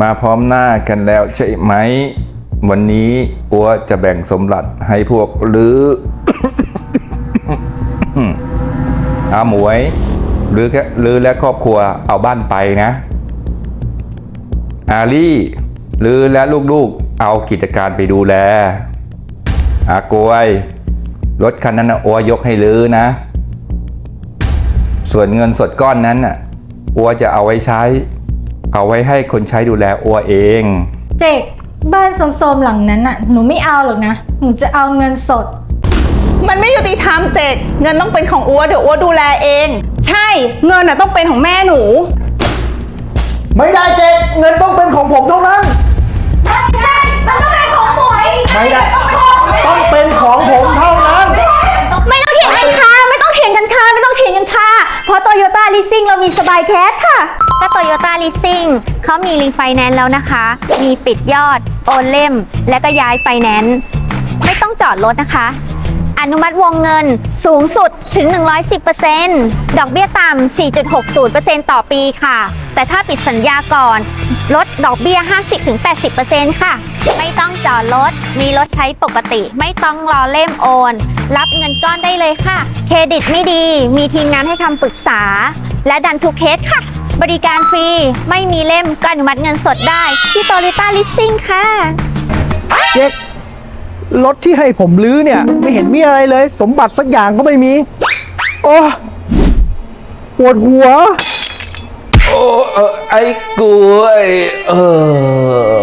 มาพร้อมหน้ากันแล้วใช่ไหม วันนี้อัวจะแบ่งสมบัติให้พวกหรืออาหมวย หรือแค่หรือและครอบครัวเอาบ้านไปนะ อาลี่หรือและลูกๆเอากิจการไปดูแล อากวยรถคันนั้นนะอัวยกให้ลือนะ ส่วนเงินสดก้อนนั้นน่ะอัวจะเอาไว้ใช้ เอาไว้ให้คนใช้ดูแลอัวเอง เจกบ้านโสมๆหลังนั้นน่ะ หนูไม่เอาหรอกนะ หนูจะเอาเงินสด มันไม่ยุติธรรมเจกเงินต้องเป็นของอัวเดี๋ยวอัวดูแลเอง ใช่ เงินน่ะต้องเป็นของแม่หนู ไม่ได้เจ๊เงินต้องเป็นของผมเท่านั้น ใช่ มันต้องเป็นของหมวยไม่ได้ ต้องเป็นของผมเท่านั้น ไม่ต้องเถียงกันค่ะ ไม่ต้องเถียงกันค่ะ ไม่ต้องเถียงกันค่ะ เพราะโตโยต้าลีสซิ่งเรามีสบายแคสค่ะ ก็โตโยต้า e สซิ่งเขามีรีไฟแนนซ์แล้วนะคะ มีปิดยอด โอนเล่ม และก็ย้ายไฟแนนซ์ไม่ต้องจอดรถนะคะ อนุมัติวงเงินสูงสุดถึง 110%ดอกเบี้ยต่ำ 4.60%ต่อปีค่ะ แต่ถ้าปิดสัญญาก่อนลดดอกเบี้ย 50-80%ค่ะ ไม่ต้องจอดรถ มีรถใช้ปกติ ไม่ต้องรอเล่มโอน รับเงินก้อนได้เลยค่ะ เครดิตไม่ดี มีทีมงานให้คำปรึกษา และดันทุกเคสค่ะ บริการฟรี ไม่มีเล่มก็อนุมัติเงินสดได้ ที่โตโยต้าลิสซิ่งค่ะ เจ๊กรถที่ให้ผมลื้อเนี่ย ไม่เห็นมีอะไรเลย สมบัติสักอย่างก็ไม่มี โอ้ปวดหัว โอ้เออไอ้กล้วยเออ